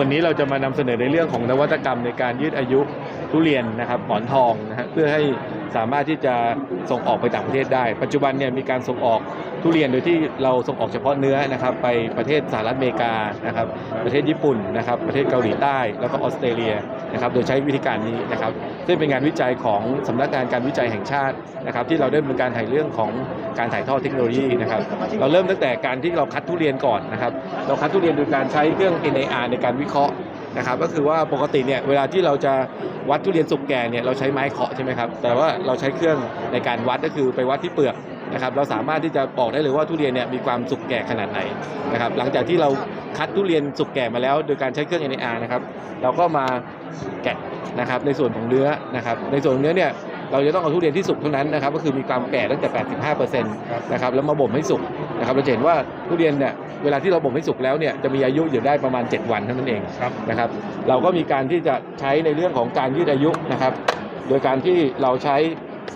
วันนี้เราจะมานำเสนอในเรื่องของนวัตกรรมในการยืดอายุทุเรียนนะครับหมอนทองนะฮะเพื่อให้ สามารถที่จะส่งออกไปต่างประเทศได้ ปัจจุบันเนี่ยมีการส่งออกทุเรียนโดยที่เราส่งออกเฉพาะเนื้อนะครับ ไปประเทศสหรัฐอเมริกานะครับ ประเทศญี่ปุ่นนะครับ ประเทศเกาหลีใต้ แล้วก็ออสเตรเลียนะครับ โดยใช้วิธีการนี้นะครับซึ่งเป็นงานวิจัยของสำนักงานการวิจัยแห่งชาตินะครับ ที่เราได้ดำเนินการถ่ายเรื่องของการถ่ายทอดเทคโนโลยีนะครับ เราเริ่มตั้งแต่การที่เราคัดทุเรียนก่อนนะครับ เราคัดทุเรียนโดยการใช้เครื่อง NAR ในการวิเคราะห์นะครับก็คือว่าปกติเนี่ยเวลาที่เราจะ วัดทุเรียนสุกแก่เนี่ยเราใช้ไม้เคาะใช่ไหมครับแต่ว่าเราใช้เครื่องในการวัดก็คือไปวัดที่เปลือกนะครับเราสามารถที่จะบอกได้เลยว่าทุเรียนเนี่ยมีความสุกแก่ขนาดไหนนะครับหลังจากที่เราคัดทุเรียนสุกแก่มาแล้ว โดยการใช้เครื่อง NAR นะครับเราก็มาแกะนะครับในส่วนของเนื้อนะครับในส่วนของเนื้อเนี่ยเราจะต้องเอาทุเรียนที่สุกเท่านั้นนะครับก็คือมีความแก่ตั้งแต่ 85%นะครับแล้วมาบ่มให้สุกนะครับเราจะเห็นว่าทุเรียนเนี่ย เวลาที่เราบ่มให้สุกแล้วเนี่ยจะมีอายุอยู่ได้ประมาณ 7 วันเท่านั้นเองครับนะครับ เราก็มีการที่จะใช้ในเรื่องของการยืดอายุนะครับ โดยการที่เราใช้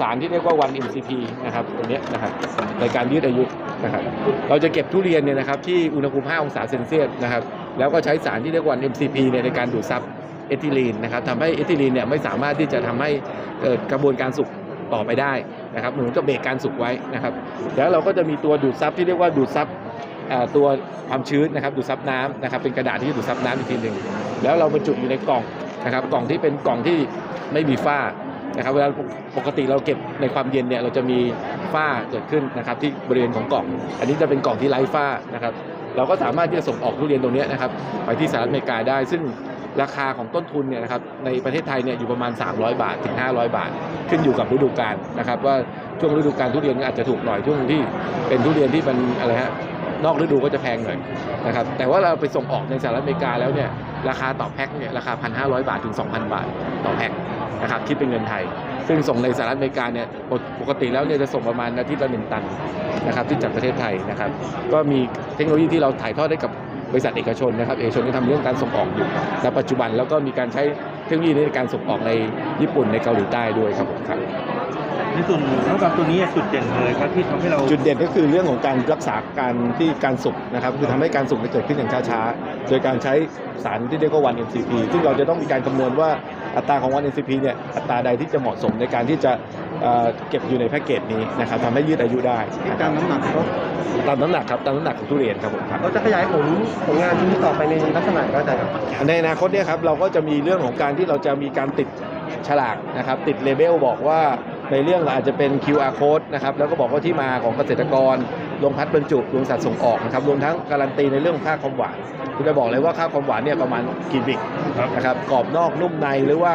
สารที่เรียกว่า 1-MCP นะครับตัวเนี้ยนะครับในการยืดอายุนะครับเราจะเก็บทุเรียนเนี่ยนะครับที่อุณหภูมิ5องศาเซนเซียสนะครับแล้วก็ใช้สารที่เรียกว่า 1-MCP เนี่ยในการดูดซับเอทิลีนนะครับทำให้เอทิลีนเนี่ยไม่สามารถที่จะทำให้เกิดกระบวนการสุกต่อไปได้นะครับเหมือนกับเบรกการสุกไว้นะครับ แล้วเราก็จะมีตัวดูดซับที่เรียกว่าดูดซับอ่า ตัวความชื้นนะครับดูดซับน้ำนะครับเป็นกระดาษที่ดูดซับน้ำอีกทีหนึ่งแล้วเราบรรจุอยู่ในกล่องนะครับกล่องที่เป็นกล่องที่ไม่มีฝ้านะครับเวลาปกติเราเก็บในความเย็นเนี่ยเราจะมีฝ้าเกิดขึ้นนะครับที่บริเวณของกล่อง อันนี้จะเป็นกล่องที่ไร้ฝ้านะครับเราก็สามารถที่จะส่งออกทุเรียนตรงเนี้ยนะครับไปที่สหรัฐอเมริกาได้ ซึ่งราคาของต้นทุนเนี่ยนะครับในประเทศไทยเนี่ยอยู่ประมาณ 300 บาทถึง 500 บาท ขึ้นอยู่กับฤดูกาลนะครับว่าช่วงฤดูกาลทุเรียนอาจจะถูกหน่อยช่วงที่เป็นทุเรียนที่มันอะไรฮะ นอกฤดูก็จะแพงหน่อยนะครับแต่ว่าเราไปส่งออกในสหรัฐอเมริกาแล้วเนี่ยราคาต่อแพ็คเนี่ยราคา 1,500 บาทถึง 2,000 บาทต่อแพ็คนะครับคิดเป็นเงินไทย ซึ่งส่งในสหรัฐอเมริกาเนี่ยปกติแล้วเนี่ยจะส่งประมาณอาทิตย์ละหนึ่งตันนะครับที่จากประเทศไทยนะครับก็มีเทคโนโลยีที่เราถ่ายทอดให้กับบริษัทเอกชนนะครับเอกชนที่ทำเรื่องการส่งออกอยู่ในปัจจุบันแล้วก็มีการใช้เทคโนโลยีในการส่งออกในญี่ปุ่นในเกาหลีใต้ด้วยครับผมครับ ในส่วนนวัตกรรมตัวนี้จุดเด่นเลยครับที่ทำให้เราจุดเด่นก็คือเรื่องของการรักษาการที่การสุกนะครับคือทำให้การสุกเนี่ยเกิดขึ้นอย่างช้าๆ โดยการใช้สารที่เรียกว่า 1-MCP ซึ่งเราจะต้องมีการคำนวณว่าอัตราของ 1-MCP เนี่ยอัตราใดที่จะเหมาะสมในการที่จะเอ่อเก็บอยู่ในแพ็กเกจนี้นะครับทำให้ยืดอายุได้นะคการับรน้ำหนักเขาตามน้ำหนักครับตามน้ำหนักของทุเรียนครับผมครับเราจะขยายผลผลงานชิ้นนี้ต่อไปในลักษณะก็จะครับในอนาคตเนี่ยครับเราก็จะมีเรื่องของการที่เราจะมีการติดฉลากนะครับติดเลเบลบอกว่า ในเรื่องอาจจะเป็น QR code นะครับแล้วก็บอกว่าที่มาของเกษตรกรลงพัดบรรจุลงสัตว์ส่งออกนะครับรวมทั้งการันตีในเรื่องของค่าความหวานคุณจะบอกเลยว่าค่าความหวานเนี่ยประมาณกี่บิกครับนะครับกรอบนอกนุ่มในหรือว่า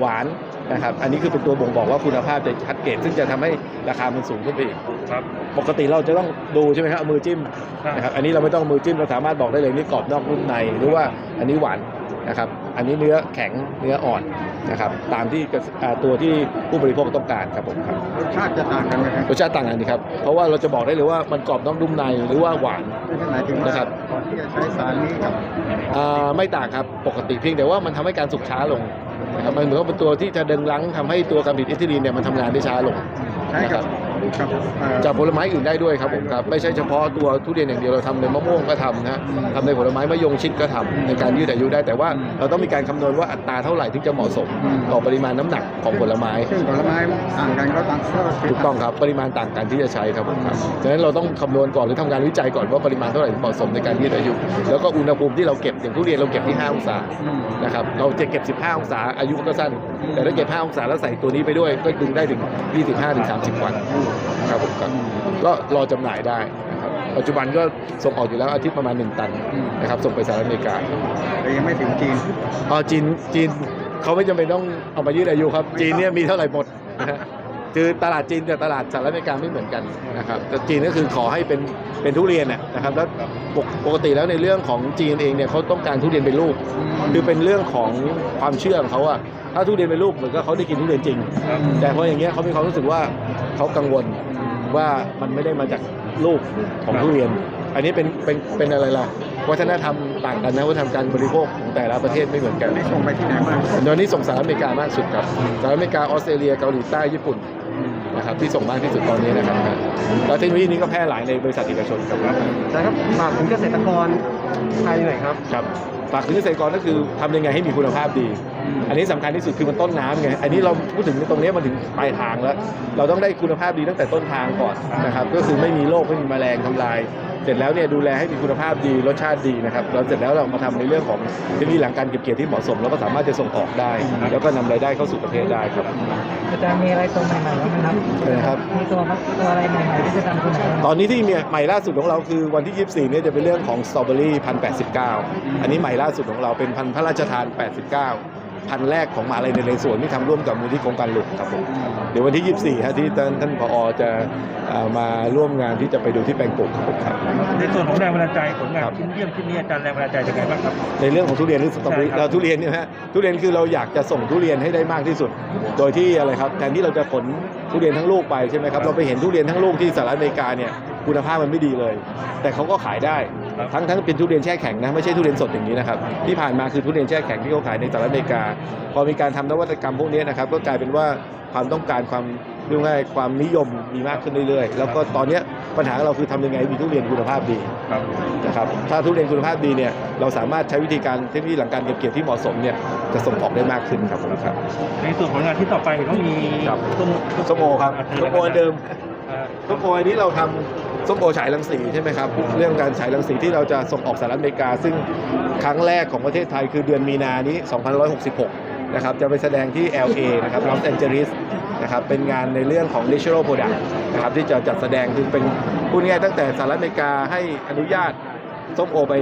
หวานนะครับอันนี้คือเป็นตัวบ่งบอกว่าคุณภาพจะชัดเจนซึ่งจะทำให้ราคามันสูงขึ้นไปอีกครับปกติเราจะต้องดูใช่ไหมครับเอามือจิ้มนะครับอันนี้เราไม่ต้องมือจิ้มเราสามารถบอกได้เลยนี่กรอบนอกนุ่มในหรือว่าอันนี้หวาน นะครับ อันนี้เนื้อแข็งเนื้ออ่อนนะครับ ตามที่กระอ่าตัวที่ผู้บริโภคต้องการครับผมครับรสชาติจะต่างกันไหมครับรสชาติต่างกันดีครับ เพราะว่าเราจะบอกได้เลยว่ามันกรอบนอกนุ่มในหรือว่าหวานไม่ใช่หมายถึงว่านะครับก่อนที่จะใช้สารนี้กับอ่าไม่ต่างครับปกติเพียงแต่ว่ามันทำให้การสุกช้าลงนะครับมันเหมือนกับเป็นตัวที่จะดึงรั้งทำให้ตัวการผลิตอิทิลีนเนี่ยมันทำงานได้ช้าลงใช้กับ กับเอ่อจากผลไม้อื่นได้ด้วยครับผมครับไม่ใช่เฉพาะตัวทุเรียนอย่างเดียวเราทำในมะม่วงก็ทำนะทำในผลไม้มะยงชิดก็ทำในการยืดอายุได้แต่ว่าเราต้องมีการคำนวณว่าอัตราเท่าไหร่ที่จะเหมาะสมต่อปริมาณน้ำหนักของผลไม้ ซึ่งผลไม้ต่างกันก็ต่างก็เป็นถูกต้องครับปริมาณต่างกันที่จะใช้ครับผมครับดังนั้นเราต้องคำนวณก่อนหรือทำงานวิจัยก่อนว่าปริมาณเท่าไหร่ที่เหมาะสมในการยืดอายุ แล้วก็อุณหภูมิที่เราเก็บอย่างทุเรียนเราเก็บที่5องศาอืมนะครับเราจะเก็บ 15 องศาอายุมันก็สั้น แต่ถ้าเก็บ5องศาแล้วใส่ตัวนี้ไปด้วยก็ดึงได้ถึง 25-30 วันครับผมครับก็รอจำหน่ายได้นะครับปัจจุบันก็ส่งออกอยู่แล้วอาทิตย์ประมาณ 1 ตันนะครับส่งไปสหรัฐอเมริกาแต่ยังไม่ถึงจีน อ๋อจีนจีนเขาไม่จำเป็นต้องเอามายืดอายุครับ จีนเนี่ยมีเท่าไหร่หมดนะฮะคือตลาดจีนกับตลาดสหรัฐอเมริกาไม่เหมือนกันนะครับแต่จีนก็คือขอให้เป็น เป็นทุเรียนน่ะนะครับแล้วปกปกติแล้วในเรื่องของจีนเองเนี่ยเขาต้องการทุเรียนเป็นลูก คือเป็นเรื่องของความเชื่อของเขาอะถ้าทุเรียนเป็นลูกเหมือนก็เขาได้กินทุเรียนจริงครับแต่พออย่างเงี้ยเขามีความรู้สึกว่าเขากังวลว่ามันไม่ได้มาจากลูกของทุเรียน อันนี้เป็นเป็นเป็นอะไรล่ะวัฒนธรรมต่างกันนะวัฒนธรรมการบริโภคของแต่ละประเทศไม่เหมือนกันไม่ส่งไปที่ไหนบ้างตอนนี้ส่งสหรัฐอเมริกามากสุดครับสหรัฐอเมริกาออสเตรเลียเกาหลีใต้ญี่ปุ่นนะ ครับที่ส่งมากที่สุดตอนนี้นะครับแล้วเทคโนโลยีนี้ก็แพร่หลายในบริษัทเอกชนครับแต่ครับฝากถึงเกษตรกรไทยหน่อยครับครับฝากถึงเกษตรกรก็คือทำยังไงให้มีคุณภาพดีอันนี้สำคัญที่สุดคือมันต้นน้ำไงอันนี้เราพูดถึงตรงนี้มันถึงปลายทางแล้ว เราต้องได้คุณภาพดีตั้งแต่ต้นทางก่อนนะครับก็คือไม่มีโรคไม่มีแมลงทำลาย เสร็จแล้วเนี่ยดูแลให้มีคุณภาพดีรสชาติดีนะครับเราเสร็จแล้วเรามาทำในเรื่องของเทคโนโลยีหลังการเก็บเกี่ยวที่เหมาะสมแล้วก็สามารถจะส่งออกได้ แล้วก็นำรายได้เข้าสู่ประเทศได้ครับอาจารย์มีอะไรตัวใหม่ๆบ้างไหมครับนะครับมีตัวตัวอะไรใหม่ๆที่จะทำตัวไหนบ้างตอนนี้ที่มีใหม่ล่าสุดของเราคือวันที่ 24เนี่ยจะเป็นเรื่องของสตรอเบอรี่พันแปอันนี้ใหม่ล่าสุดของเราเป็นพันธุ์พระราชทาน 89 พันธุ์แรกของมหาลัยในเรศวรที่ทำร่วมกับมูลที่โครงการหลุกครับผมเดี๋ยววันที่ 24ฮะที่ท่านท่านผอจะเอ่อมาร่วมงานที่จะไปดูที่แปลงปลูกครับผมครับในส่วนของแรงบันดาลใจผลงาครันบชิ้นเยี่ยมชิ้นนี้อาจารย์แรงบันดาลใจยังไงบ้างครับในเรื่องของทุเรียนหรือสตรอเบอรี่ใช่ครับเราทุเรียนเนี่ยนะฮะทุเรียนคือเราอยากจะส่งทุเรียนให้ได้มากที่สุด โดยที่อะไรครับแทนที่เราจะขนทุเรียนทั้งลูกไปใช่ไหมครับเราไปเห็นทุเรียนทั้งลูกที่สหรัฐอเมริกาเนี่ยคุณภาพมันไม่ดีเลย แต่เขาก็ขายได้ครับ ทั้งทั้งเป็นทุเรียนแช่แข็งนะไม่ใช่ทุเรียนสดอย่างนี้นะครับที่ผ่านมาคือทุเรียนแช่แข็งที่เขาขายในสหรัฐอเมริกา พอมีการทำนวัตกรรมพวกนี้นะครับก็กลายเป็นว่าความต้องการความเรียกว่าความนิยมมีมากขึ้นเรื่อยๆ แล้วก็ตอนเนี้ยปัญหาของเราคือทำยังไงให้มีทุเรียนคุณภาพดีครับนะครับถ้าทุเรียนคุณภาพดีเนี่ยเราสามารถใช้วิธีการเทคโนโลยีหลังการเก็บเกี่ยวที่เหมาะสมเนี่ยจะส่งออกได้มากขึ้นครับผมครับ ในส่วนของงานที่ต่อไปเห็นว่ามีครับต้นส้มโอครับส้มโออันเดิมอ่า ส้มโออันนี้เราทำส้มโอฉายรังสีใช่ไหมครับ เรื่องการฉายรังสีที่เราจะส่งออกสหรัฐอเมริกา ซึ่งครั้งแรกของประเทศไทยคือเดือนมีนานี้ 2566 นะครับ จะไปแสดงที่ LA นะครับลอสแอนเจลิสนะครับเป็นงานในเรื่องของ natural product นะครับที่จะจัดแสดงคือเป็นพูดง่ายๆตั้งแต่สหรัฐอเมริกาให้อนุญาตส้มโอไป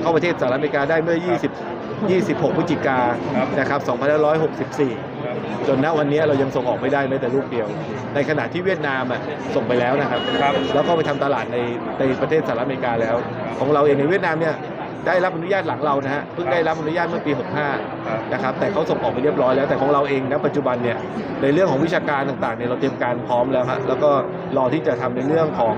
เข้าประเทศสหรัฐอเมริกาได้เมื่อ 20 26 พฤศจิกายนนะครับ2564ครับจนณวันนี้เรายังส่งออกไม่ได้แม้แต่ลูกเดียว ในขณะที่เวียดนามอะส่งไปแล้วนะครับครับแล้วก็ไปทำตลาดในในประเทศสหรัฐอเมริกาแล้ว ของเราเองในเวียดนามเนี่ย ได้รับอนุญาตหลังเรานะฮะเพิ่งได้รับอนุญาตเมื่อปี 65ครับนะครับแต่เขาส่งออกไปเรียบร้อยแล้วแต่ของเราเองณปัจจุบันเนี่ยในเรื่องของวิชาการต่างๆเนี่ยเราเตรียมการพร้อมแล้วฮะแล้วก็รอที่จะทำในเรื่องของ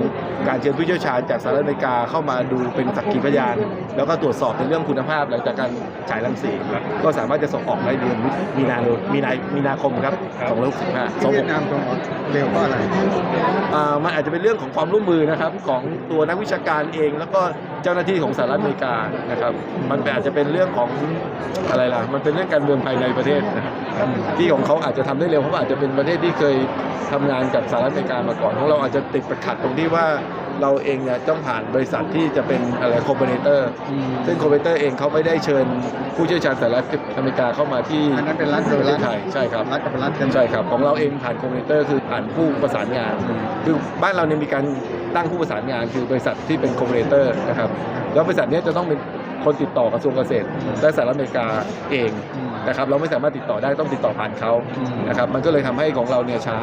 การเชิญผู้เชี่ยวชาญจากสหรัฐอเมริกาเข้ามาดูเป็นสักขีพยาน แล้วก็ตรวจสอบในเรื่องคุณภาพหลังจากการฉายรังสีก็สามารถจะส่งออกได้เดือนมีนาคมมีนามีนาคมครับ2565ที่เวียดนามตรงเร็วเพราะอะไรอ่ามันอาจจะเป็นเรื่องของความร่วมมือนะครับของตัวนักวิชาการเอง แล้วก็เจ้าหน้าที่ของสหรัฐอเมริกานะครับ มันอาจจะเป็นเรื่องของอะไรล่ะ มันเป็นเรื่องการเมืองภายในประเทศนะครับที่ของเขาอาจจะทำได้เร็วเพราะอาจจะเป็นประเทศที่เคยทำงานกับสหรัฐอเมริกามาก่อนของเราอาจจะติดประขัดตรงที่ว่า เราเองเนี่ยต้องผ่านบริษัทที่จะเป็นอะไรคอมเพนเตอร์ซึ่งคอมเพนเตอร์เองเขาไม่ได้เชิญผู้เชี่ยวชาญสหรัฐอเมริกาเข้ามาที่อันนั้นเป็นรัฐโดยประเทรัฐศไทยใช่ครับรัฐกับรัฐกันใช่ครับของเราเองผ่านคอมพิวเตอร์คือผ่านผู้ประสานงาน คือบ้านเราเนี่ยมีการตั้งผู้ประสานงานคือบริษัทที่เป็นคอมพิวเตอร์นะครับแล้วบริษัทเนี้ยจะต้องเป็น คนติดต่อกระทรวงเกษตรและสหรัฐอเมริกาเองนะครับเราไม่สามารถติดต่อได้ต้องติดต่อผ่านเขานะครับมันก็เลยทำให้ของเราเนี่ยช้า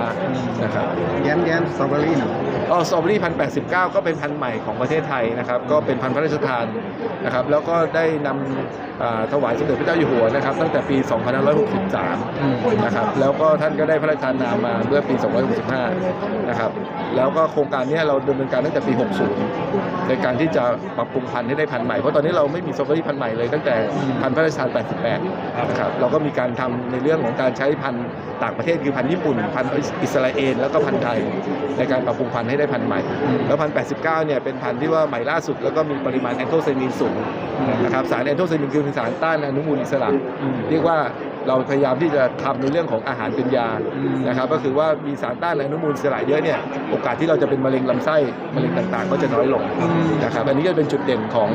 นะครับแย้มแย้มสตรอเบอรี่หน่อยอ๋อสตรอเบอรี่พันแปดสิบเก้าก็เป็นพันธุ์ใหม่ของประเทศไทยนะครับก็เป็นพันธุ์พระราชทานนะครับแล้วก็ได้นำอ่าถวายสมเด็จพระเจ้าอยู่หัวนะครับตั้งแต่ปี 2563 นะครับแล้วก็ท่านก็ได้พระราชทานนามมาเมื่อปี 2565 นะครับแล้วก็โครงการเนี้ยเราดำเนินการตั้งแต่ปี 60 ในการที่จะปรับปรุงพันธุ์ให้ได้พันธุ์ใหม่เพราะตอนนี้เราไม่มีสตรอเบอรี่พันธุ์ใหม่เลยตั้งแต่พันธุ์พระราชทาน 88 นะครับเราก็มีการทำในเรื่องของการใช้พันธุ์ต่างประเทศคือพันธุ์ญี่ปุ่น พันธุ์อิสราเอลแล้วก็พันธุ์ไทยในการปรับปรุงพันธุ์ให้ได้พันธุ์ใหม่ แล้วพันธุ์89 เนี่ยเป็นพันธุ์ที่ว่าใหม่ล่าสุด แล้วก็มีปริมาณแอนโทไซมีนสูงนะครับสารแอนโทไซมีนคือเป็นสารต้านอนุมูลอิสระเรียกว่า เราพยายามที่จะทำในเรื่องของอาหารเป็นยานะครับก็คือว่ามีสารต้านอนุมูลอิสระเยอะเนี่ยโอกาสที่เราจะเป็นมะเร็งลำไส้มะเร็งต่างๆ ก็จะน้อยลงนะครับอันนี้ก็เป็นจุดเด่นของ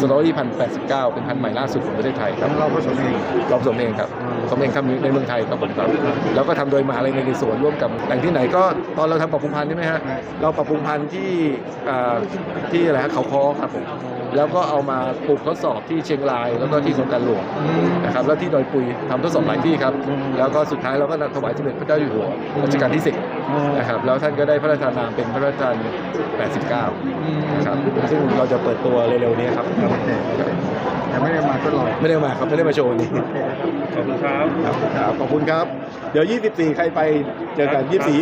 สตรอเบอรี่พันธุ์89เป็นพันธุ์ใหม่ล่าสุดของประเทศไทยครับเราผสมเองเราผสมเองครับผสมเองครับในเมืองไทยครับผมครับแล้วก็ทำโดยมหาลัยในสวนร่วมกับแหล่งที่ไหนก็ตอนเราทำปรับปรุงพันธุ์ใช่ไหมฮะเราปรับปรุงพันธุ์ที่อ่าที่อะไรฮะเขาคอครับผม แล้วก็เอามาปลูกทดสอบที่เชียงราย แล้วก็ที่โครงการหลวงนะครับแล้วที่ดอยปุยทำทดสอบหลายที่ครับ แล้วก็สุดท้ายเราก็นำถวายสมเด็จพระเจ้าอยู่หัวรัชกาลที่10นะครับแล้วท่านก็ได้พระราชทานนามเป็นพระราชทาน 89 นะครับซึ่งเราจะเปิดตัวเร็วๆนี้ครับแต่ไม่ได้มาทดลองไม่ได้มาครับไม่ได้มาโชว์นี่ขอบคุณครับครับครับขอบคุณครับ เดี๋ยว 24 ใครไปเจอกัน 24